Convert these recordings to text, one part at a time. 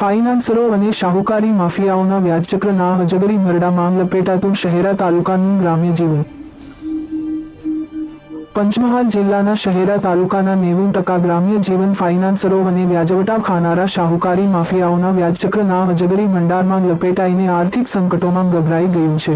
ફાઇનાન્સરો અને શાહુકારી માફિયાઓના વ્યાજચક્રના અજગરી મરડામાં લપેટાતું શહેરા તાલુકાનું ગ્રામ્ય જીવન. પંચમહાલ જિલ્લાના શહેરા તાલુકાના નેવું ટકા ગ્રામ્ય જીવન ફાઇનાન્સરો અને વ્યાજવટા ખાનારા શાહુકારી માફિયાઓના વ્યાજચક્રના અજગરી ભંડારમાં લપેટાઈને આર્થિક સંકટોમાં ગભરાઈ ગયું છે.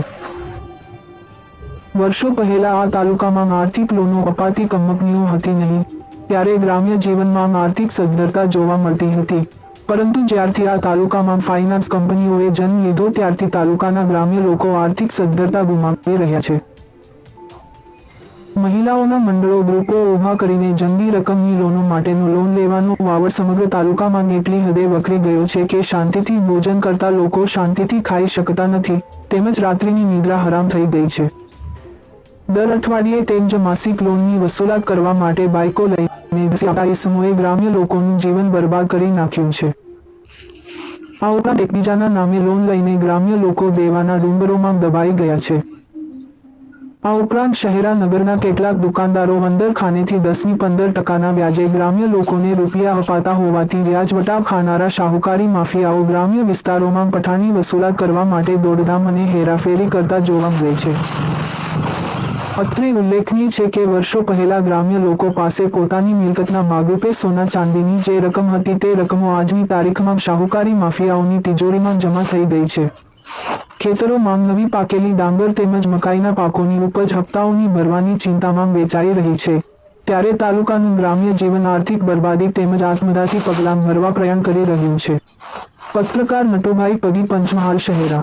વર્ષો પહેલા આ તાલુકામાં આર્થિક લોનો અપાતી કંપનીઓ હતી નહીં, ત્યારે ગ્રામ્ય જીવનમાં આર્થિક સદ્ધરતા જોવા મળતી હતી. પરંતુ જ્યારથી આ તાલુકામાં ફાઇનાન્સ કંપનીઓએ જન્મ લીધો, ત્યારથી તાલુકાના ગ્રામ્ય લોકો આર્થિક સદ્ધરતા ગુમાવી રહ્યા છે. મહિલાઓના મંડળો ગ્રુપો ઊભા કરીને જંગી રકમની લોનો માટેનો લોન લેવાનો વાવડ સમગ્ર તાલુકામાં એટલી હદે વકરી ગયો છે કે શાંતિથી ભોજન કરતા લોકો શાંતિથી ખાઈ શકતા નથી, તેમજ રાત્રિની નિદ્રા હરામ થઈ ગઈ છે. દર અઠવાડિયે તેમજ માસિક લોનની વસૂલાત કરવા માટે બાઇકો લઈને સમૂહે ગ્રામ્ય લોકોનું જીવન બરબાદ કરી નાખ્યું છે. આ ઉપરાંત એકબીજાના નામે લોન લઈને ગ્રામ્ય લોકો દેવાના ડુંગરોમાં દબાઈ ગયા છે. આ ઉપરાંત શહેરા નગરના કેટલાક દુકાનદારો અંદર ખાનેથી દસની પંદર ટકાના વ્યાજે ગ્રામ્ય લોકોને રૂપિયા અપાતા હોવાથી વ્યાજ વટાવ ખાનારા શાહુકારી માફિયાઓ ગ્રામ્ય વિસ્તારોમાં પઠાણી વસૂલાત કરવા માટે દોડધામ અને હેરાફેરી કરતા જોવા મળે છે. અત્રે ઉલ્લેખનીય છે કે વર્ષો પહેલા ગ્રામ્ય લોકો પાસે પોતાની મિલકતના ભાગરૂપે સોના ચાંદીની જે રકમ હતી તે રકમો આજની તારીખમાં શાહુકારી માફિયાઓની તિજોરીમાં જમા થઈ ગઈ છે. ખેતરોમાં નવી પાકેલી ડાંગર તેમજ મકાઈના પાકોની ઉપજ હપ્તાઓની ભરવાની ચિંતામાં વેચાઈ રહી છે. ત્યારે તાલુકાનું ગ્રામ્ય જીવન આર્થિક બરબાદી તેમજ આત્મદાથી પગલાં ભરવા પ્રયાણ કરી રહ્યું છે. પત્રકાર નટુભાઈ પગી, પંચમહાલ, શહેરા.